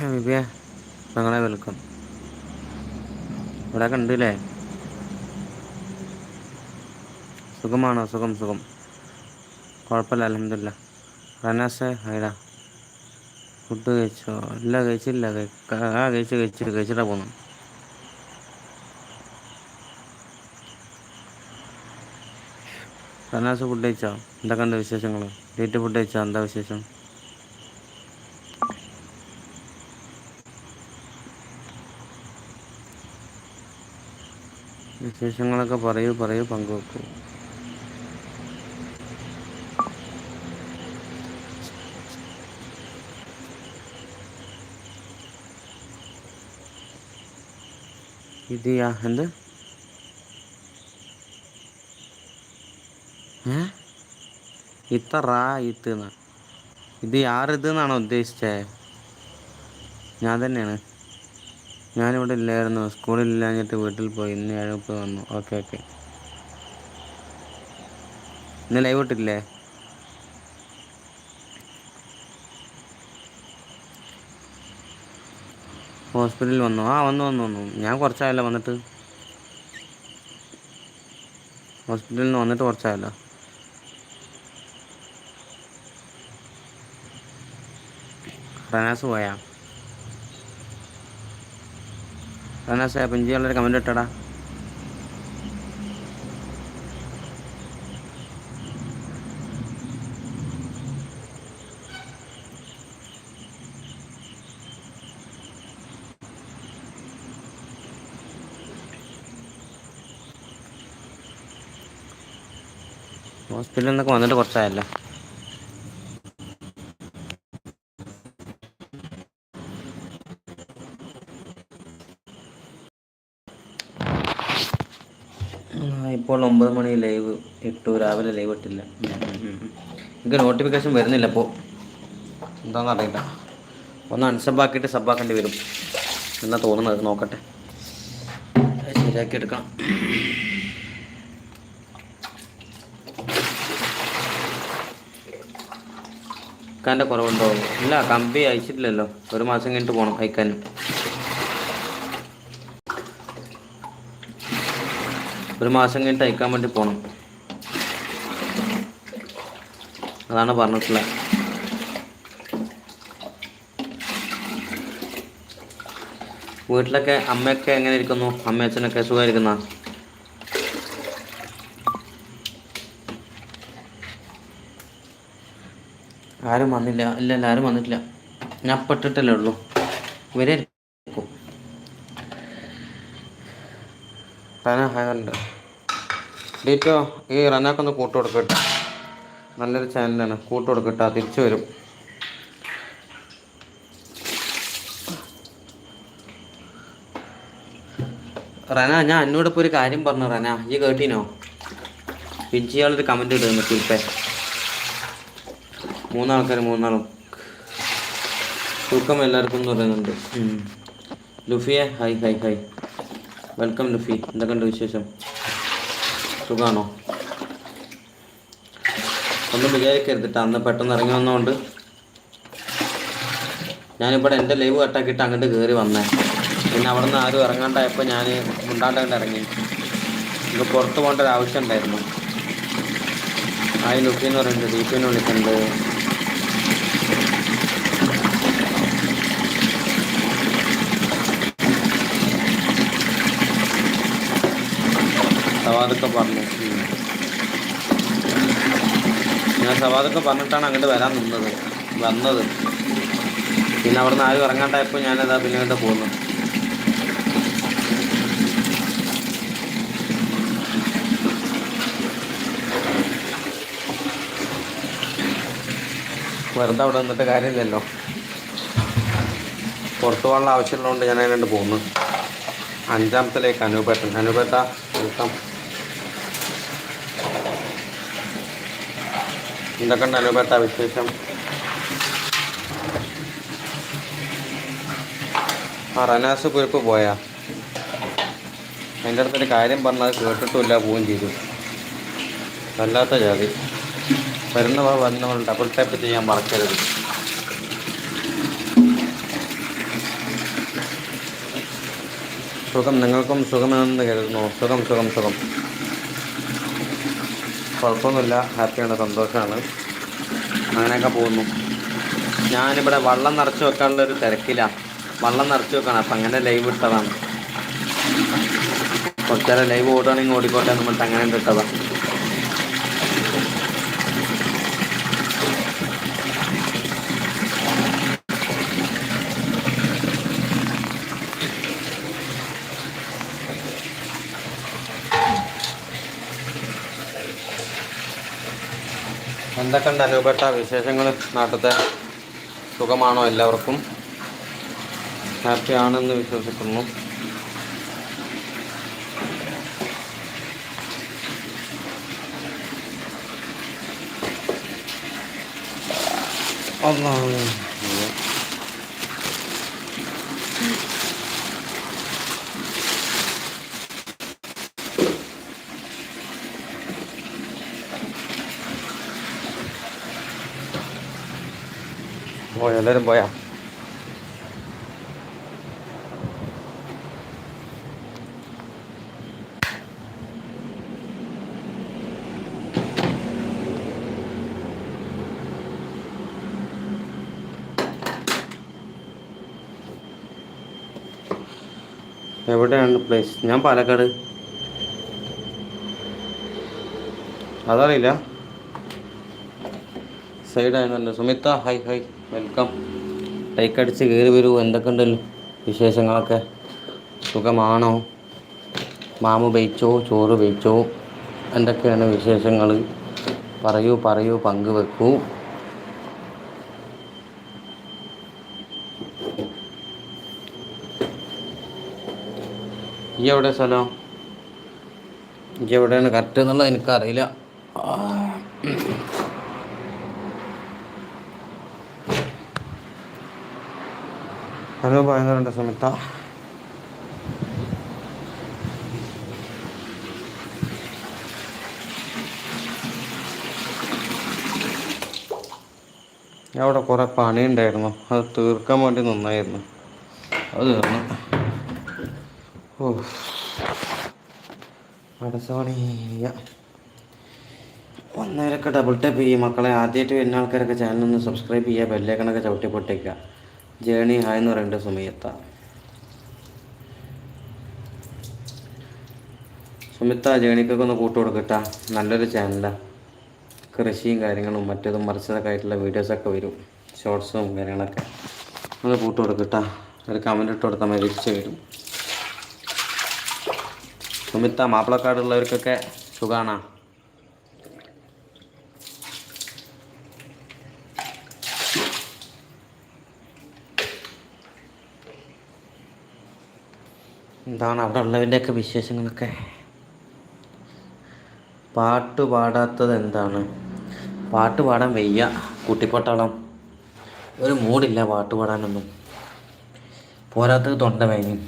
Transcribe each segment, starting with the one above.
ബിബിയെ നിങ്ങളെ വെൽക്കം. ഇവിടെക്കെ ഇണ്ട്ല്ലേ സുഖമാണോ? സുഖം സുഖം. കുഴപ്പമില്ല അലഹമില്ല റനാസേ ഹൈഡാ ഫുഡ് കഴിച്ചോ? ഇല്ല കഴിച്ചില്ല. ആ കഴിച്ചു കഴിച്ചു. കഴിച്ചിട്ടാ പോന്നു റനാസ് ഫുഡ് കഴിച്ചോ? എന്തൊക്കെയുണ്ട് വിശേഷങ്ങൾ വീട്ടിൽ ഫുഡ് കഴിച്ചോ? എന്താ വിശേഷം? വിശേഷങ്ങളൊക്കെ പറയൂ പറയൂ പങ്കുവെക്കൂ. ഇതിയാ എന്ത്? ഏ? ഇത്ത റാ ഇത്ത് ഇത് ആറിത് എന്നാണോ ഉദ്ദേശിച്ചേ? ഞാൻ തന്നെയാണ്. ഞാനിവിടെ ഇല്ലായിരുന്നു. സ്കൂളിൽ ഇല്ലാഞ്ഞിട്ട് വീട്ടിൽ പോയി. ഇന്ന് ഏഴുപ്പ് വന്നു. Okay okay. ഇന്ന് ലൈവ് ഇട്ടില്ലേ ഹോസ്പിറ്റലിൽ വന്നു. ആ വന്നു വന്നു വന്നു. ഞാൻ കുറച്ചായല്ലോ വന്നിട്ട്. ഹോസ്പിറ്റലിൽ നിന്ന് വന്നിട്ട് കുറച്ചായല്ലോ. റനാസ് പോയാ? റനാസ് പെഞ്ചിയുള്ളൊരു കമന്റ് ഇട്ടടാ. ഹോസ്പിറ്റലിൽ നിന്നൊക്കെ വന്നിട്ട് കുറച്ചായല്ലോ ഇപ്പോൾ ഒമ്പത് മണി ലൈവ് ഇട്ടു രാവിലെ ലൈവ് ഇട്ടില്ല. എനിക്ക് നോട്ടിഫിക്കേഷൻ വരുന്നില്ല അപ്പോൾ എന്താണെന്ന് അറിയില്ല. ഒന്ന് അൺസബാക്കിയിട്ട് സബാക്കേണ്ടി വരും. എന്നാ തോന്നുന്നത്? നോക്കട്ടെ. ശരിയാക്കി എടുക്കണം അയക്കാന്റെ കുറവുണ്ടോ? ഇല്ല കമ്പി അയച്ചിട്ടില്ലല്ലോ. ഒരു മാസം കഴിഞ്ഞിട്ട് പോകണം അയക്കാൻ. ഒരു മാസം കഴിഞ്ഞിട്ട് അയക്കാൻ വേണ്ടി പോകണം അതാണ് പറഞ്ഞിട്ടുള്ളത്. വീട്ടിലൊക്കെ അമ്മയൊക്കെ എങ്ങനെ ഇരിക്കുന്നു? അമ്മ അച്ഛനൊക്കെ സുഖമായിരിക്കുന്ന? ആരും വന്നില്ല. ഇല്ല ആരും വന്നിട്ടില്ല. ഞാൻ പെട്ടിട്ടല്ലേ ഉള്ളൂ. ഇവരെ റന ഹയറുണ്ട് ഡീറ്റോ ഈ റനാക്കൊന്ന് കൂട്ട് കൊടുക്കട്ടെ നല്ലൊരു ചാനലാണ്. കൂട്ട് കൊടുക്കട്ടെ തിരിച്ചു വരും. റന ഞാൻ എന്നോട് ഇപ്പോൾ ഒരു കാര്യം പറഞ്ഞു റന. ഈ കേട്ടിനോ? പിഞ്ചിയാളൊരു കമന്റ് ഇടുന്നു കുൽപ്പേ മൂന്നാൾക്കാർ മൂന്നാളും. തൂക്കം എല്ലാവർക്കും എന്ന് പറയുന്നുണ്ട്. ലുഫിയെ hi hi hi welcome Lufi എന്തൊക്കെയുണ്ട് വിശേഷം? സുഖമാണോ ഒന്നും വിചാരിക്കരുത് അന്ന് പെട്ടെന്ന് ഇറങ്ങി വന്നതുകൊണ്ട് ഞാനിവിടെ എന്റെ ലൈവ് കട്ടാക്കിയിട്ട് അങ്ങോട്ട് കയറി വന്നേ. പിന്നെ അവിടെ നിന്ന് ആരും ഇറങ്ങാണ്ടായപ്പോൾ ഞാൻ മുണ്ടാണ്ട് ഇറങ്ങി. ഇത് പുറത്ത് പോകേണ്ട ഒരു ആവശ്യം ഉണ്ടായിരുന്നു. ആയി ലുഫി എന്ന് പറയുന്നുണ്ട് ദീപിനെ വിളിക്കുന്നുണ്ട് സവാദൊക്കെ പറഞ്ഞു. ഞാൻ സവാദൊക്കെ പറഞ്ഞിട്ടാണ് അങ്ങോട്ട് വരാൻ നിന്നത്. വന്നത്. പിന്നെ അവിടെ നിന്ന് ആരും ഇറങ്ങാണ്ടായപ്പോൾ ഞാനതാ പിന്നെ അങ്ങോട്ട് പോകുന്നു വെറുതെ അവിടെ നിന്നിട്ട് കാര്യമില്ലല്ലോ. പുറത്തു പോകാനുള്ള ആവശ്യമുള്ളതുകൊണ്ട് ഞാൻ അതിനുണ്ട് പോകുന്നു അഞ്ചാമത്തിലേക്ക് അനുപേട്ടൻ. അനുപേട്ട വെൽക്കം ഇതൊക്കെ ഉണ്ടല്ലോ വിശേഷം? ആ റനാസ് കുരുപ്പ് പോയാ. അതിന്റെ അടുത്തൊരു കാര്യം പറഞ്ഞാൽ കേട്ടിട്ടുമില്ല പോവുകയും ചെയ്തു. വല്ലാത്ത ജാതി. വരുന്നവർ വരുന്നവർ ഡബിൾ ടാപ്പ് ചെയ്യാൻ മറക്കരുത്. സുഖം നിങ്ങൾക്കും സുഖമെന്ന് കരുതുന്നു. സുഖം സുഖം സുഖം. കുഴപ്പമൊന്നുമില്ല. ഹാപ്പിയാണ് സന്തോഷമാണ് അങ്ങനെയൊക്കെ പോകുന്നു. ഞാനിവിടെ വള്ളം നിറച്ച് വെക്കാനുള്ള ഒരു തിരക്കിലാണ് വള്ളം നിറച്ച് വെക്കണം. അപ്പം അങ്ങനെ ലൈവ് ഇട്ടതാണ്. കുറച്ചേരം ലൈവ് ഓടുകയാണെങ്കിൽ ഓടിക്കോട്ടെ പറഞ്ഞിട്ട് അങ്ങനെ ഇട്ടതാണ് എന്തൊക്കെയുണ്ട് അനുഭവപ്പെട്ട വിശേഷങ്ങൾ? നാട്ടിലത്തെ സുഖമാണോ എല്ലാവർക്കും? ഹാപ്പി ആണെന്ന് വിശ്വസിക്കുന്നു. ഒന്നാണ് പോയോ എല്ലാവരും പോയാ? എവിടെയാണ് പ്ലേസ് ഞാൻ പാലക്കാട്. അതറിയില്ല. സൈഡായിരുന്നല്ലോ Sumitha hi hi welcome like അടിച്ച് കയറി വരൂ. എന്തൊക്കെയുണ്ടല്ലോ വിശേഷങ്ങളൊക്കെ? സുഖമാണോ? മാമു ബയിച്ചോ ചോറ് ബയിച്ചോ എന്തൊക്കെയാണ് വിശേഷങ്ങൾ പറയൂ പറയൂ പങ്കുവെക്കൂ. ഈ എവിടെ സ്ഥലം? ഈ എവിടെയാണ്? കറക്റ്റ് എന്നുള്ളത് എനിക്കറിയില്ല. ഹലോ പറയുന്നുണ്ട് സുമിത്ത അവിടെ കുറേ പണി ഉണ്ടായിരുന്നു അത് തീർക്കാൻ വേണ്ടി നന്നായിരുന്നു. അത് തീർന്നു. ഓ ഒന്നേരൊക്കെ ഡബിൾ ടാപ്പ് ചെയ്യും. മക്കളെ ആദ്യമായിട്ട് വരുന്ന ആൾക്കാരൊക്കെ ചാനൽ ഒന്ന് സബ്സ്ക്രൈബ് ചെയ്യുക ബെല്ലേക്കണൊക്കെ ചവിട്ടി പൊട്ടേക്കുക. ജേണി ഹായ് എന്ന് പറയേണ്ട സുമിയത്ത. സുമിത്ത ജേണിക്കൊക്കെ ഒന്ന് കൂട്ടു കൊടുക്കട്ടാ. നല്ലൊരു ചാനലാണ് കൃഷിയും കാര്യങ്ങളും മറ്റേതും മറിച്ചതൊക്കെ ആയിട്ടുള്ള വീഡിയോസൊക്കെ വരും. ഷോർട്സും കാര്യങ്ങളൊക്കെ. ഒന്ന് കൂട്ടു കൊടുക്കട്ടാ. ഒരു കമന്റ് ഇട്ട് കൊടുത്താൽ മതി തിരിച്ചു വരും. സുമിത്ത മാപ്പിളക്കാടുള്ളവർക്കൊക്കെ സുഖാണോ? എന്താണ് അവിടെ ഉള്ളവന്റെയൊക്കെ വിശേഷങ്ങളൊക്കെ? പാട്ട് പാടാത്തത് എന്താണ്? പാട്ട് പാടാൻ വയ്യ കൂട്ടിപ്പൊട്ടാളം ഒരു മൂടില്ല പാട്ട് പാടാനൊന്നും. പോരാത്തത് തൊണ്ട വേനയും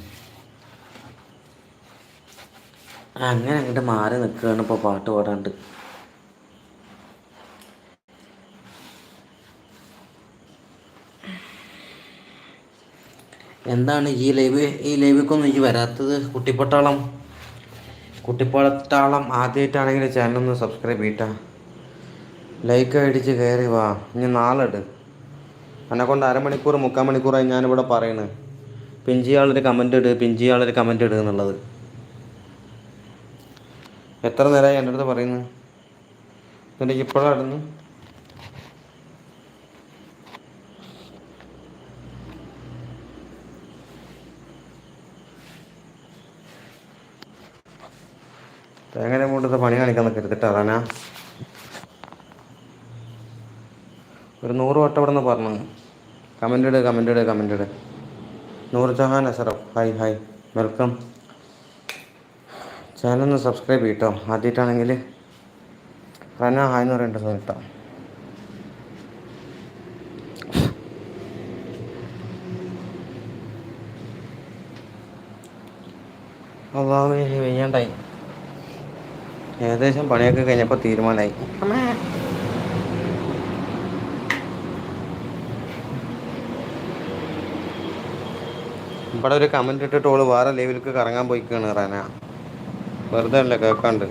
അങ്ങനെ അങ്ങോട്ട് മാറി നിൽക്കുകയാണ് ഇപ്പോൾ പാട്ട് പാടാണ്ട്. എന്താണ് ഈ ലൈവ്? ഈ ലൈവിക്കൊന്നും എനിക്ക് വരാത്തത് കുട്ടിപ്പട്ടാളം. കുട്ടിപ്പട്ടാളം ആദ്യമായിട്ടാണെങ്കിൽ ചാനലൊന്ന് സബ്സ്ക്രൈബ് ചെയ്യട്ടാ. ലൈക്ക് അടിച്ച് കയറി വാ. ഇനി നാളെട്. എന്നെ കൊണ്ട് അരമണിക്കൂർ മുക്കാൽ മണിക്കൂറായി ഞാനിവിടെ പറയണത് പിഞ്ചിയാളൊരു കമന്റ് ഇട് പിഞ്ചിയാളൊരു കമന്റ് ഇടുക എന്നുള്ളത്. എത്ര നേരമായി എന്റെ അടുത്ത് പറയുന്നത്? എന്നിട്ട് ഇപ്പോഴാണ് തേങ്ങനെ കൊണ്ടത്തെ പണി കാണിക്കാൻ നിൽക്കരുതിട്ട് അതാനാ. ഒരു നൂറ് വട്ടം ഇവിടെ നിന്ന് പറഞ്ഞു. കമന്റ് ഇട് കമന്റ് ഇട് കമന്റ് ഇട്. Noor Jahan Ashraf hi hi welcome channel ഒന്ന് സബ്സ്ക്രൈബ് ചെയ്യട്ടോ ആദ്യമായിട്ടാണെങ്കിൽ റന ഹായ് എന്ന് പറയേണ്ടത് കേട്ടോ അള്ളാഹു വെയ്യാണ്ടായി. ഏകദേശം പണിയൊക്കെ കഴിഞ്ഞപ്പോൾ തീരുമാനമായി ഇവിടെ ഒരു കമന്റ് ഇട്ടിട്ട് ഓൾ വേറെ ലൈവിലേക്ക് കറങ്ങാൻ പോയിക്കാണ് റാന. വെറുതെ അല്ലേ കേൾക്കാണ്ട്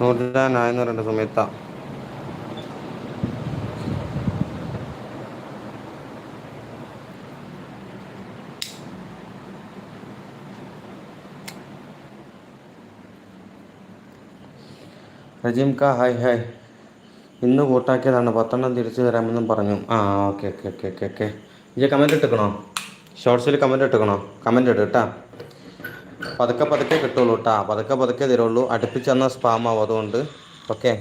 നൂറ്റാനായെന്ന് പറയേണ്ട സമയത്താ. റജീം കാ ഹായ് ഹായ്. ഇന്ന് കൂട്ടാക്കിയതാണ്. പത്തെണ്ണം തിരിച്ചു തരാമെന്നും പറഞ്ഞു. ആ okay okay okay okay okay. ഇജ്ജ് കമന്റ് ഇട്ടിക്കണോ? ഷോർട്സിൽ കമന്റ് ഇട്ടിക്കണോ? കമന്റ് ഇട്ട് കേട്ടാ പതുക്കെ പതുക്കെ കിട്ടുള്ളൂ കേട്ടാ പതുക്കെ പതുക്കെ തരുള്ളൂ. അടുപ്പിച്ച് തന്നാൽ സ്പാം ആവും അതുകൊണ്ട്. ഓക്കെ.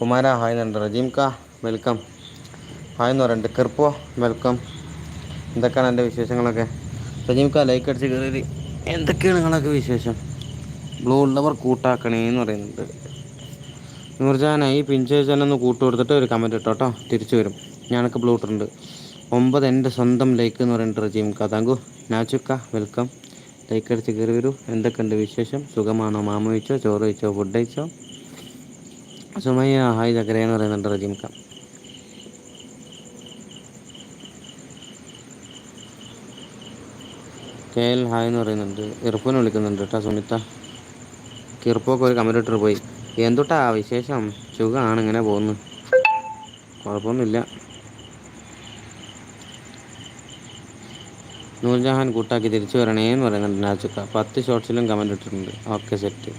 കുമാര ഹായ് എന്നുണ്ട് റജീംക്ക വെൽക്കം ഹായ് എന്ന് പറയുന്നുണ്ട് കിർപ്പോ വെൽക്കം എന്തൊക്കെയാണ് എന്റെ വിശേഷങ്ങളൊക്കെ? റജീംക്ക ലൈക്ക് അടിച്ച് കയറി എന്തൊക്കെയാണ് നിങ്ങളൊക്കെ വിശേഷം? ബ്ലൂ ഉള്ളവർ കൂട്ടാക്കണേന്ന് പറയുന്നുണ്ട്. നൂർജാന ഈ ഒന്ന് കൂട്ടു കൊടുത്തിട്ട് ഒരു കമന്റ് ഇട്ടോ കേട്ടോ തിരിച്ചു വരും. ഞാനൊക്കെ ബ്ലൂട്ടുണ്ട് ഒമ്പത് എന്റെ സ്വന്തം ലൈക്ക് എന്ന് പറയുന്നത് റജീം കഥാങ്കു നാച്ചുക്ക വെൽക്കം ലൈക്ക് അടിച്ച് കയറി വരൂ. എന്തൊക്കെയുണ്ട് വിശേഷം? സുഖമാണോ? മാമ കഴിച്ചോ? ചോറ് കഴിച്ചോ? ഫുഡ് കഴിച്ചോ? സുമയ്യ ഹായ് ചക്കര എന്ന് പറയുന്നുണ്ട് ക കെ എൽ ഹായ് എന്ന് പറയുന്നുണ്ട്. ഇറപ്പൂനെ വിളിക്കുന്നുണ്ട് കേട്ടോ സുമിത്ത. കിർപ്പൊക്കെ ഒരു കമ്പ്യൂട്ടർ പോയി. എന്തുട്ടാ വിശേഷം? സുഖമാണ് ഇങ്ങനെ പോകുന്നു. കുഴപ്പമൊന്നുമില്ല നൂർജഹാൻ കൂട്ടാക്കി തിരിച്ചു വരണേ എന്ന് പറയുന്നുണ്ട് നാച്ചുക്ക. പത്ത് ഷോർട്സിലും കമന്റ് ഇട്ടിട്ടുണ്ട്. ഓക്കെ സെറ്റ്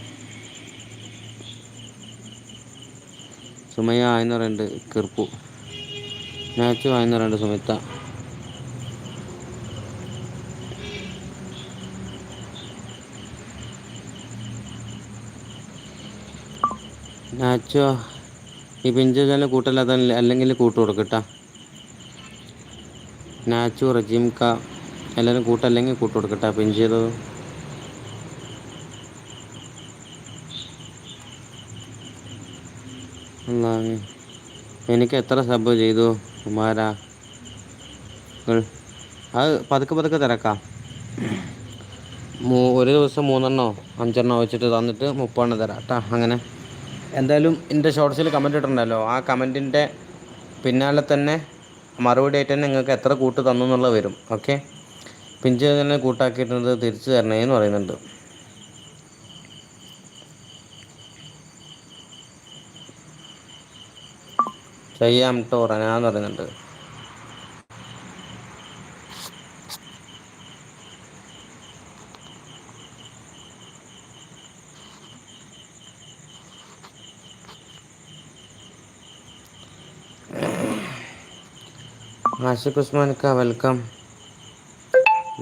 സുമയ്യ എന്ന് പറയുന്നുണ്ട് കിർപ്പു. നാച്ചു എന്ന് പറയുന്നുണ്ട് സുമിത്ത. നാച്ചോ ഈ പിഞ്ചാൽ കൂട്ടല്ലാത്ത അല്ലെങ്കിൽ കൂട്ട് കൊടുക്കട്ടാ. നാച്ചു റജീം ക എല്ലാവരും കൂട്ടല്ലെങ്കിൽ കൂട്ട് കൊടുക്കട്ടാ പിഞ്ച് ചെയ്തത്. എനിക്ക് എത്ര സബ് ചെയ്തു കുമാരാ അത് പതുക്കെ പതുക്കെ തിരക്കാം. ഒരു ദിവസം മൂന്നെണ്ണോ അഞ്ചെണ്ണോ വെച്ചിട്ട് തന്നിട്ട് മുപ്പെണ്ണം തരാം കേട്ടോ അങ്ങനെ. എന്തായാലും എന്റെ ഷോർട്സിൽ കമന്റ് ഇട്ടിട്ടുണ്ടല്ലോ. ആ കമന്റിന്റെ പിന്നാലെ തന്നെ മറുപടി ആയിട്ട് തന്നെ നിങ്ങൾക്ക് എത്ര കൂട്ട് തന്നു എന്നുള്ളത് വരും. ഓക്കെ പിഞ്ച് തന്നെ കൂട്ടാക്കിയിട്ടുണ്ട് തിരിച്ചു തരണേ എന്ന് പറയുന്നുണ്ട്. ചെയ്യാം കേട്ടോ റനാന്ന് പറയുന്നുണ്ട്. ആഷിഖ് ഉസ്മാൻ ക വെൽക്കം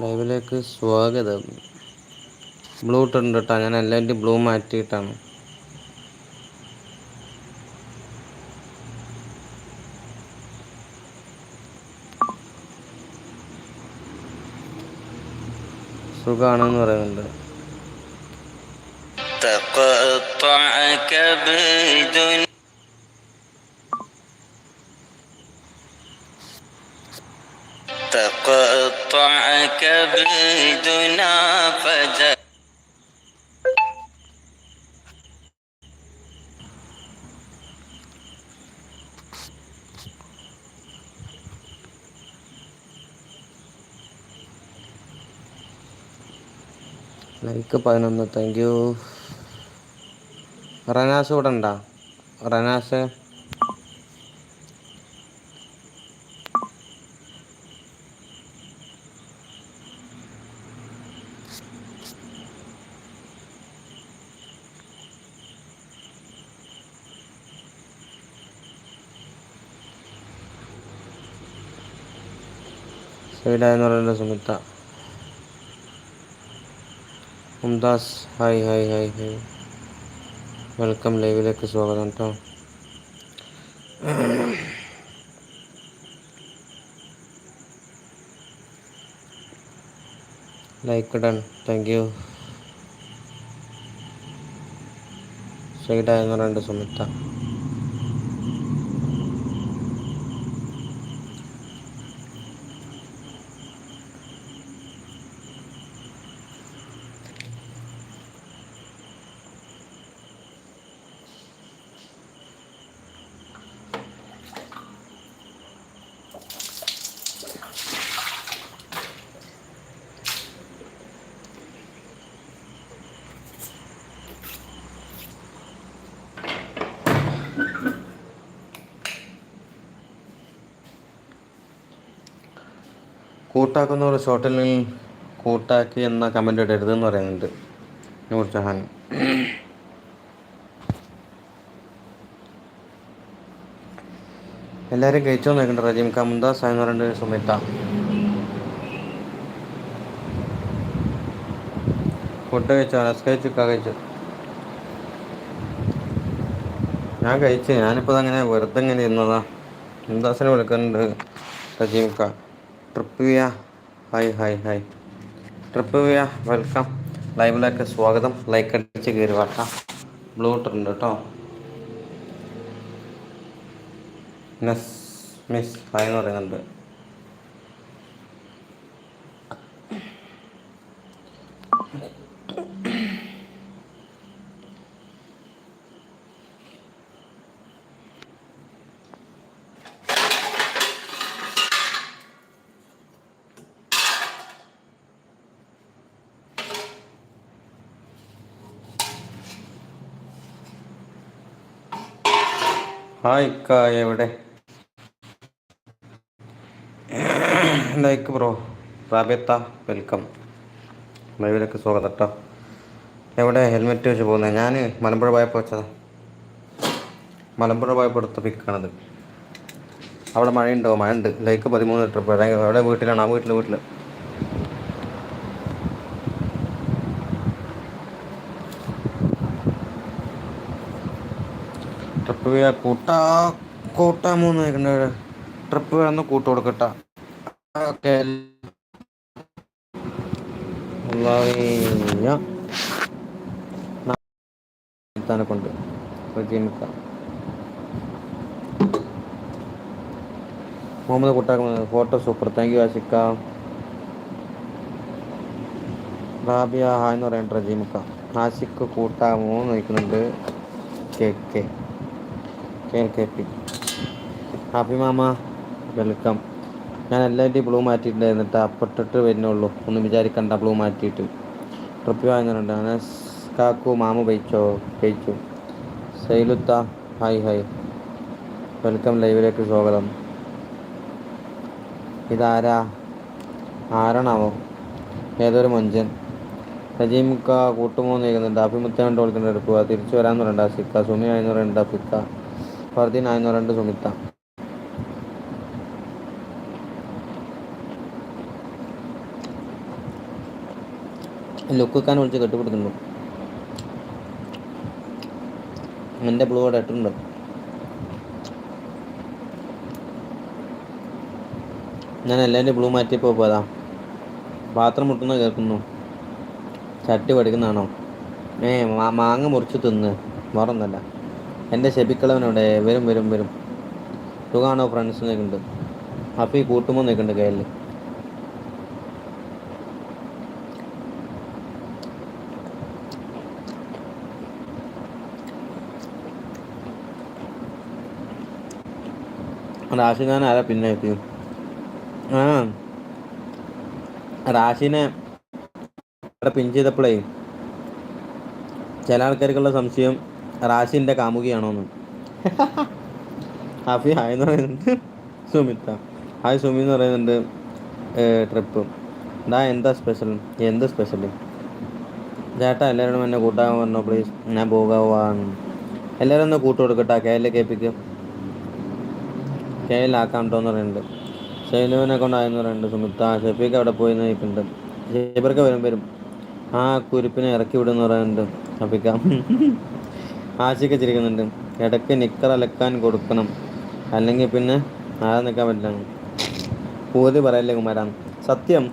ലൈവിലേക്ക് സ്വാഗതം ബ്ലൂ ഇട്ടുണ്ട് കേട്ടോ ഞാൻ എല്ലാവരുടെയും ബ്ലൂ മാറ്റിയിട്ടാണ് സുഖാണെന്ന് പറയുന്നുണ്ട് تقطع كبد تقطع كبدنا فجأة ലൈക്ക് പതിനൊന്ന് താങ്ക് യു റനാസ് ഇവിടെ ഉണ്ടോ റനാസ് സൈഡായെന്ന് പറയുന്നത് സുമിത്ത Mumtaz hi hi hi hi. Welcome ലൈവിലേക്ക് സ്വാഗതം കേട്ടോ ലൈക്ക് ഡൺ താങ്ക് യു. എന്ന് പറയുന്നത് സുമിത്ത കൂട്ടാക്കുന്നവർ ഷോട്ടിൽ കൂട്ടാക്കി എന്ന കമന്റ് ഇടരുതെന്ന് പറയുന്നുണ്ട്. നൂർ ജഹാൻ എല്ലാവരും കഴിച്ചു നോക്കണ്ട റജീം എന്ന് പറയുന്നത് സുമിത്ത ഫുഡ് കഴിച്ചോ? റസ് കഴിച്ചു? കഴിച്ചു? ഞാൻ കഴിച്ചു. ഞാനിപ്പോൾ അങ്ങനെ വെറുതെ ഇങ്ങനെ ഇരുന്നതാ. മുംതാസിനെ വിളിക്കുന്നുണ്ട് റജീംക്ക trip hi hi hi trip welcome ലൈവിലേക്ക് സ്വാഗതം. ലൈക്ക് അടിച്ച് കയറി വാട്ടാ ബ്ലൂ ഇട്ടിട്ടുണ്ട് കേട്ടോ മിസ് മിസ് ഹായ് എന്ന് പറയുന്നുണ്ട്. ഹായ് ഇക്ക എവിടെ? ലൈക്ക് ബ്രോ റാബിത്ത വെൽക്കം. ലൈവിലേക്ക് സ്വാഗതം കേട്ടോ. എവിടെ? ഹെൽമെറ്റ് വെച്ച് പോകുന്നത് ഞാൻ മലമ്പുഴ പോയപ്പോൾ വെച്ചതാ. മലമ്പുഴ പോയപ്പോൾ എടുത്ത പിക്കാണത് അവിടെ മഴയുണ്ടോ? മഴ ഉണ്ട് ലൈക്ക് പതിമൂന്ന് ട്രിപ്പ് അവിടെ വീട്ടിലാണ്? ആ വീട്ടിൽ വീട്ടിൽ കൂട്ടാ കൂട്ടാ മൂന്ന് ട്രിപ്പ് വേണമെന്ന് കൂട്ട് കൊടുക്കട്ട. ഓക്കെ തന്നെ കൊണ്ട് മുഹമ്മദ് കുട്ടാക്കുന്നത് ഫോട്ടോ സൂപ്പർ. താങ്ക് യു ആശിക്ക. റാബിയ ഹായ് എന്ന് പറയണ്ട റജീമിക്ക. ആശിക്ക് കൂട്ടാമോ എന്ന് ചോദിക്കുന്നുണ്ട് K K. K K P happy mama welcome. ഞാൻ എല്ലാവരുടെയും ബ്ലൂ മാറ്റിയിട്ടുണ്ടായിരുന്നിട്ട് അപ്പട്ടിട്ട് വരുന്നുള്ളൂ ഒന്നും വിചാരിക്കണ്ട ബ്ലൂ മാറ്റിയിട്ട്. ട്രിപ്പ് വാങ്ങുന്നുണ്ട് അങ്ങനെ കാക്കു മാമ കഴിച്ചോ കഴിച്ചു സൈലുത്ത ഹായ് ഹായ്. വെൽക്കം ലൈവിലേക്ക് സ്വാഗതം. ഇതാരാ? ആരാണാവോ? ഏതൊരു മഞ്ചൻ സജീമിക്ക കൂട്ടുമോന്ന് കേൾക്കുന്നുണ്ട്. അഭിമുത്തം കൊണ്ട് എടുക്കുക തിരിച്ചു വരാമെന്ന് പറയണ്ട സിക്ക സുമി ആയെന്ന് പറയണ്ട ഫിക്ക ഫർദീൻ ആയിരുന്നു രണ്ട് സുമിത്ത ലുക്കുക്കാൻ വിളിച്ച് കെട്ടിപ്പിടുത്തുണ്ടോ എന്റെ ബ്ലൂ അവിടെ ഇട്ടുണ്ട് ഞാൻ എല്ലാവരും ബ്ലൂ മാറ്റിയപ്പോൾ പോയതാ. പാത്രം മുട്ടുന്ന കേൾക്കുന്നു. ചട്ടി പഠിക്കുന്നതാണോ? ഏ മാങ്ങ മുറിച്ച് തിന്ന്. വേറൊന്നല്ല. എന്റെ ശബിക്കളവനവിടെ വരും വരും വരും. സുഖാണോ ഫ്രണ്ട്സ് നിൽക്കുന്നുണ്ട് ഈ കൂട്ടുമോ നിൽക്കുന്നുണ്ട് കയ്യിൽ. റാഷിഖാൻ ആരാ പിന്നെ എത്തിയും ആ. റാഷിനെ പിൻ ചെയ്തപ്പോഴേ ചില ആൾക്കാർക്കുള്ള സംശയം റാഷിന്റെ കാമുകിയാണോന്ന്. ഹാഫി ഹായ് എന്ന് പറയുന്നുണ്ട്. സുമിത്ത ഹായ് സുമി എന്ന് പറയുന്നുണ്ട് ട്രിപ്പ്. എന്താ എന്താ സ്പെഷ്യൽ എന്ത് സ്പെഷ്യൽ ചേട്ടാ എല്ലാവരോടും എന്നെ കൂട്ടാൻ പറഞ്ഞോ പ്ലീസ് ഞാൻ പോകാവാണ്. എല്ലാവരും ഒന്ന് കൂട്ടു കൊടുക്കട്ടെ കെ എൽ കേപ്പിക്ക് കെ എൽ ആക്കാം കേട്ടോ എന്ന് പറയുന്നുണ്ട്. ഷൈനുവിനെ കൊണ്ടായെന്ന് പറയുന്നുണ്ട് സുമിത്ത ഷെഫീക്ക് അവിടെ പോയി നിൽക്കുന്നുണ്ട് ഷെബർക്ക് വരും വരും. ആ കുരിപ്പിനെ ഇറക്കി വിടുന്ന് പറയുന്നുണ്ട് ഷഫീക്ക ആശിക്ക ചിരിക്കുന്നുണ്ട് ഇടയ്ക്ക് നിക്കർ അലക്കാൻ കൊടുക്കണം. അല്ലെങ്കിൽ പിന്നെ ആരെ നിൽക്കാൻ പറ്റില്ല. പൂതി പറയല്ലേ കുമാരാൻ സത്യം.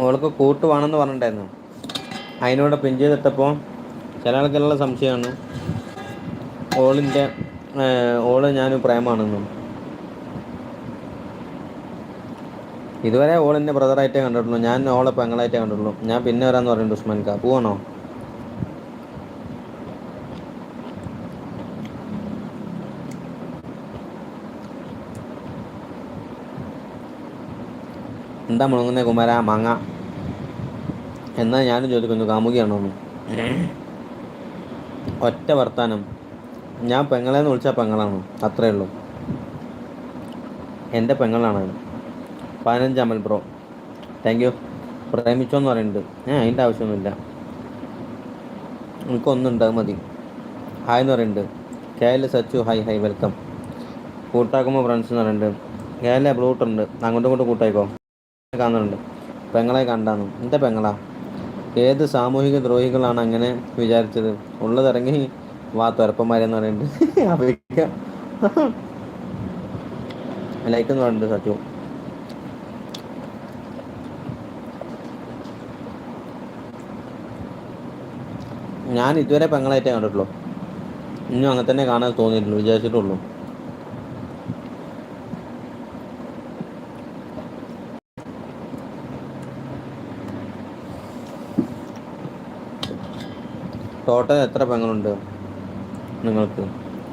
ഓൾക്ക് കൂട്ട് വേണമെന്ന് പറഞ്ഞിട്ടായിരുന്നു അതിനോട് പിൻ ചെയ്തിട്ടപ്പോൾ ചില ആൾക്കാരുള്ള സംശയമാണ്. ഓളിന്റെ ഓൾ ഞാൻ പ്രേമാണെന്നും. ഇതുവരെ ഓൾ എന്നെ ബ്രദറായിട്ടേ കണ്ടിട്ടുള്ളൂ. ഞാൻ ഓളെ പെങ്ങളായിട്ടേ കണ്ടിട്ടുള്ളൂ. ഞാൻ പിന്നെ വരാന്ന് പറയുന്നുണ്ട് ഉസ്മാൻ കാ പോവാണോ? എന്താ മുണങ്ങുന്നേ കുമാര? മാങ്ങ. എന്നാൽ ഞാനും ചോദിക്കുന്നു കാമുകിയാണോ എന്ന് ഒറ്റ വർത്താനം. ഞാൻ പെങ്ങളെന്ന് വിളിച്ചാൽ പെങ്ങളാണ്. അത്രേ ഉള്ളൂ. എന്റെ പെങ്ങളാണ്. പതിനഞ്ച് അമൽ ബ്രോ. താങ്ക് യു പ്രേമിച്ചോന്ന് പറയുന്നുണ്ട് ഏ അതിന്റെ ആവശ്യമൊന്നുമില്ല. എനിക്കൊന്നുണ്ട് അത് മതി. ഹായ് എന്ന് പറയുന്നുണ്ട് K L Sachu hi hi welcome കൂട്ടാക്കുമ്പോൾ friends എന്ന് പറയുന്നുണ്ട് കെ എൽ ബ്ലൂട്ടുണ്ട് അങ്ങോട്ടും ഇങ്ങോട്ടും കൂട്ടായിക്കോ. കാണുന്നുണ്ട്. പെങ്ങളെ കണ്ടാന്നു എന്റെ പെങ്ങളാ. ഏത് സാമൂഹിക ദ്രോഹികളാണ് അങ്ങനെ വിചാരിച്ചത്? ഉള്ളതിറങ്ങി വാ തുരപ്പന്മാരെന്ന് പറയുന്നുണ്ട് അവയ്ക്ക ലൈക്ക് എന്ന് പറയുന്നുണ്ട് സച്ചു ഞാൻ ഇതുവരെ പെങ്ങളായിട്ടേ കണ്ടിട്ടുള്ളൂ. ഇന്നും അങ്ങനെ തന്നെ കാണാൻ തോന്നിയിട്ടുള്ളൂ വിചാരിച്ചിട്ടുള്ളൂ. ടോട്ടൽ എത്ര പെങ്ങളുണ്ട്? നിങ്ങൾക്ക്.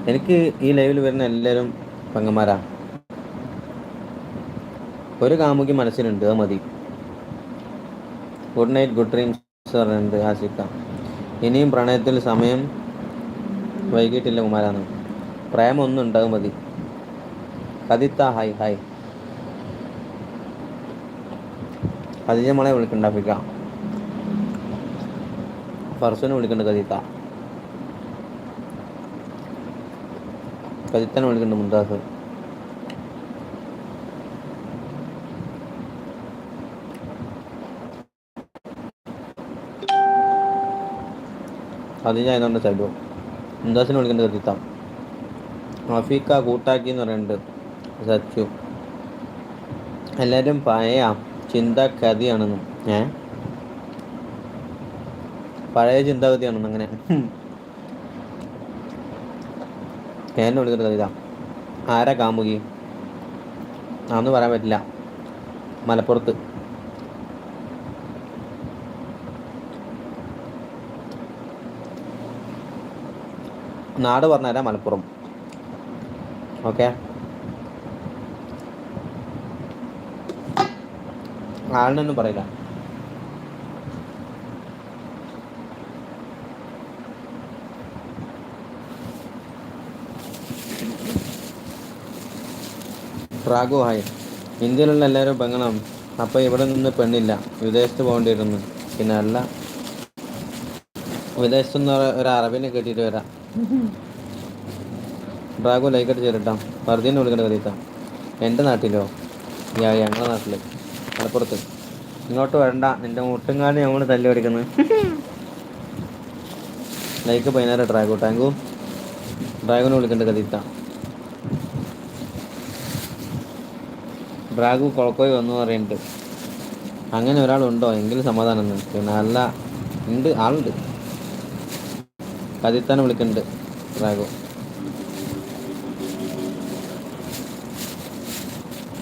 എനിക്ക് ഈ ലൈവിൽ വരുന്ന എല്ലാവരും പങ്കന്മാരാ ഒരു കാമുകി മനസ്സിലുണ്ട് അത് മതി. ഗുഡ് നൈറ്റ് ഗുഡ് ഡ്രീംസ് പറഞ്ഞിട്ടുണ്ട് ഹാസിക്ക ഇനിയും പ്രണയത്തിൽ സമയം വൈകിട്ടില്ല കുമാരാന്ന് പ്രേമം ഒന്നും ഉണ്ടാകും മതി. കതിത്ത ഹായ് ഹായ് കതിജ മോളെ ഫിക്ക ഫർസുനെ വിളിക്കണ്ട കതിത്ത. കതിത്തനെ വിളിക്കണ്ട മുംതാസ്. കതിജ എന്നുണ്ട് സൈഡോ മുന്താസിനെ വിളിക്കേണ്ട കതിത്ത അഫീക്ക കൂട്ടാക്കി എന്ന് പറയുന്നുണ്ട് സച്ചു. എല്ലാവരും പഴയ ചിന്താഗതിയാണെന്ന് ഏ? പഴയ ചിന്താഗതിയാണെന്നും അങ്ങനെ. എന്നെ വിളിക്കുന്ന കവിത ആരാ കാമുകി? അന്ന് പറയാൻ പറ്റില്ല. മലപ്പുറത്ത്. നാട് പറഞ്ഞുതരാം മലപ്പുറം. ഓക്കെ? ആളിനൊന്നും പറയില്ല. റാഗു ഹായ്. ഇന്ത്യയിലുള്ള എല്ലാവരും പെങ്ങണം അപ്പോൾ ഇവിടെ നിന്ന് പെണ്ണില്ല. വിദേശത്ത് പോകേണ്ടിയിരുന്നു. പിന്നെ അല്ല വിദേശത്ത് നിന്ന് ഒരു അറബിനെ കെട്ടിയിട്ട് വരാം. റാഗു ലൈക്കട്ട് ചേരട്ടാം വർദ്ധീനെ വിളിക്കേണ്ട കറിയത്താം എന്റെ നാട്ടിലോ? യാ ഞങ്ങളുടെ നാട്ടിൽ മലപ്പുറത്ത്. ഇങ്ങോട്ട് വരണ്ട. നിന്റെ മുട്ടുംകാട് ഞങ്ങൾ തല്ലി പഠിക്കുന്നത് ലൈക്ക് പതിനാറ് ഡ്രാഗു ടാങ്കു ഡ്രാഗുനെ വിളിക്കേണ്ട കഥീത്ത ഡ്രാഗു കുളക്കോയി വന്നു പറയുന്നുണ്ട്. അങ്ങനെ ഒരാളുണ്ടോ? എങ്കിലും സമാധാനം. പിന്നെ അല്ല ഉണ്ട് ആളുണ്ട്. കതിത്താനെ വിളിക്കുന്നുണ്ട് ഡ്രാഗു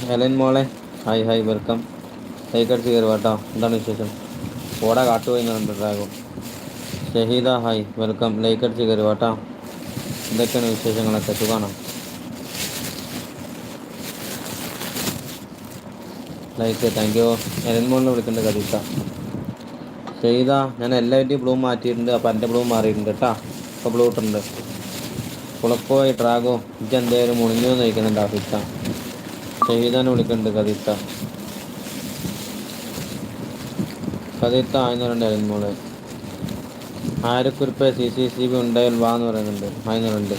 ഹെലൻ മോളെ ഹായ് ഹായ് വെൽക്കം. കൈക്കടിച്ച് കയറുക കേട്ടോ. എന്താണ് വിശേഷം? ഓടാ കാട്ടുപോയി എന്നുണ്ട് ഡ്രാഗു ഷഹീദ ഹായ് വെൽക്കം. ലൈക്കടിച്ച് കയറുക കേട്ടോ. എന്തൊക്കെയാണ് വിശേഷങ്ങളൊക്കെ? സുഖമാണോ? ലൈക്ക് താങ്ക് യു ഹെലൻ മോളിനെ വിളിക്കുന്നുണ്ട് കതിത്ത ചെയ്താ ഞാൻ എല്ലാവരുടെയും ബ്ലൂ മാറ്റിയിട്ടുണ്ട് അപ്പോൾ എന്റെ ബ്ലൂ മാറിയിട്ടുണ്ട് കേട്ടോ ഇപ്പോൾ ബ്ലൂ ഇട്ടുണ്ട്. കുളപ്പോയി ഡ്രാഗോ ഇജ്ജ് എന്തായാലും മുണിഞ്ഞു നയിക്കുന്നുണ്ട് ആഫിത്ത ഷഹീദാനെ വിളിക്കുന്നുണ്ട് കതിത്ത കതിത്ത പറയുന്നുണ്ട് മോൾ ആയിരക്കുറിപ്പ് സി സി സി ബി ഉണ്ടായാൽ വാ എന്ന് പറയുന്നുണ്ട്. ആയിന്നുണ്ട്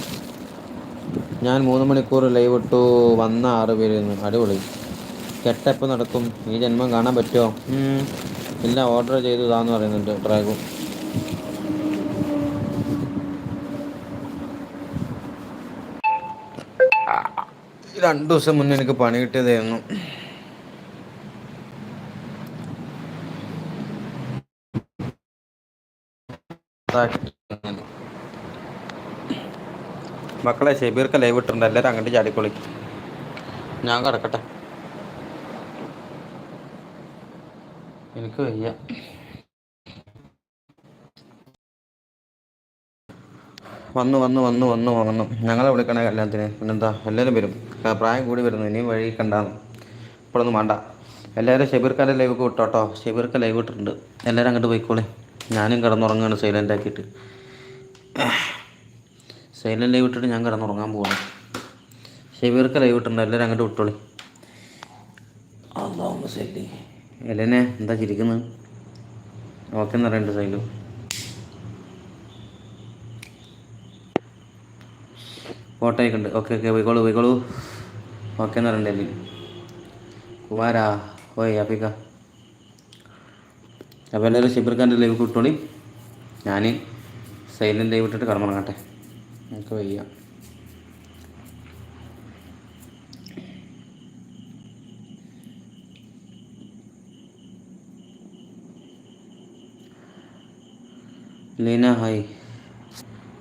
ഞാൻ മൂന്ന് മണിക്കൂർ ലൈവ് ഇട്ടു വന്ന ആറ് പേര് അടിപൊളി. കെട്ടെപ്പോൾ നടക്കും. ഈ ജന്മം കാണാൻ പറ്റുമോ. ഇല്ല ഓർഡർ ചെയ്തു താന്ന് പറയുന്നുണ്ട് ഡ്രാഗു. രണ്ടു ദിവസം മുന്നേ എനിക്ക് പണി കിട്ടിയതായിരുന്നു. മക്കളെ ഷെബീർക്ക് ലൈവ് ഇട്ടിട്ടുണ്ട്. എല്ലാവരും അങ്ങോട്ട് ചാടിക്കൊളി. ഞാൻ കിടക്കട്ടെ. എനിക്ക് വയ്യ. വന്നു വന്നു വന്നു വന്നു വന്നു. ഞങ്ങളെ വിളിക്കണേ കല്യാണത്തിന്. പിന്നെന്താ? എല്ലാവരും വരും. പ്രായം കൂടി വരുന്നു. ഇനിയും വഴി കണ്ടാന്ന് ഇപ്പോഴൊന്നും വേണ്ട. എല്ലാവരും ഷെബീർക്കാന്റെ ലൈവ് ഒക്കെ വിട്ടോട്ടോ ഷെബീർക്ക് ലൈവ് ഇട്ടിട്ടുണ്ട്. എല്ലാവരും അങ്ങോട്ട് പോയിക്കോളെ. ഞാനും കിടന്നുറങ്ങുകയാണ് സൈലന്റ് ആക്കിയിട്ട്. സൈലന്റ് ലൈവ് ഇട്ടിട്ട് ഞാൻ കിടന്നുറങ്ങാൻ പോവാണ്. ഷെബീർക്ക് ലൈവ് ഇട്ടിട്ടുണ്ട്. എല്ലാവരും അങ്ങോട്ട് വിട്ടോളി. അതാവുമ്പോൾ സല്ലി. എലനെ എന്താ ചിരിക്കുന്നത് ഓക്കെ എന്ന് പറയണ്ട സൈലു. ഫോട്ടോ ഒക്കെ ഉണ്ട്. ഓക്കെ ഓക്കെ പോയിക്കോളൂ പോയിക്കോളൂ. ഓക്കെ എന്ന് പറയണ്ട എലി. കുമാരാ ഓയ് അപ്പിക്ക അപ്പോൾ എല്ലാവരും ഷിബിർഖാന്റെ ലൈവ് കിട്ടോളി ഞാൻ സൈലന്റ് ലൈവ് ഇട്ടിട്ട് കടന്നുറങ്ങട്ടെ. നമുക്ക് വയ്യ. ലീന ഹായ്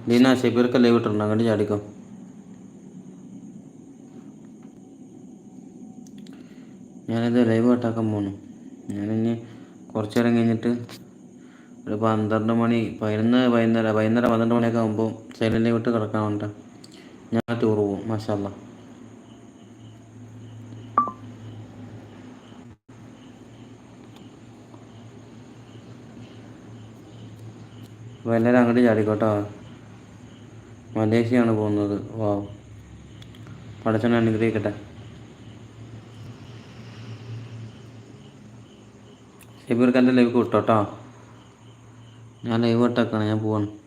ലീന ഷെബീർക്ക് ലൈവ് ഇട്ടിട്ടുണ്ട് അങ്ങോട്ട് ചാടിക്കോ ഞാനിത് ലൈവ് കട്ടാക്കാൻ പോണു ഞാനിനി കുറച്ച് നേരം കഴിഞ്ഞിട്ട് ഒരു പന്ത്രണ്ട് മണി പതിനൊന്ന് വൈകുന്നേരം വൈകുന്നേരം പന്ത്രണ്ട് മണിയൊക്കെ ആകുമ്പോൾ സൈലന്റ് ലൈവ് ഇട്ട് കിടക്കാൻ വേണ്ട ഞാൻ ടൂർ പോകും മാഷാല്ല അപ്പോൾ എല്ലാവരും അങ്ങോട്ട് ചാടിക്കോട്ടോ. മലേഷ്യയാണ് പോകുന്നത്. വാ. പടച്ചനെ അനുഗ്രഹിക്കട്ടെ. ഷെബീർ എന്റെ ലൈവ് കിട്ടോട്ടോ ഞാൻ ലൈവ് ഇട്ടേക്കാണ് ഞാൻ പോവാണ്.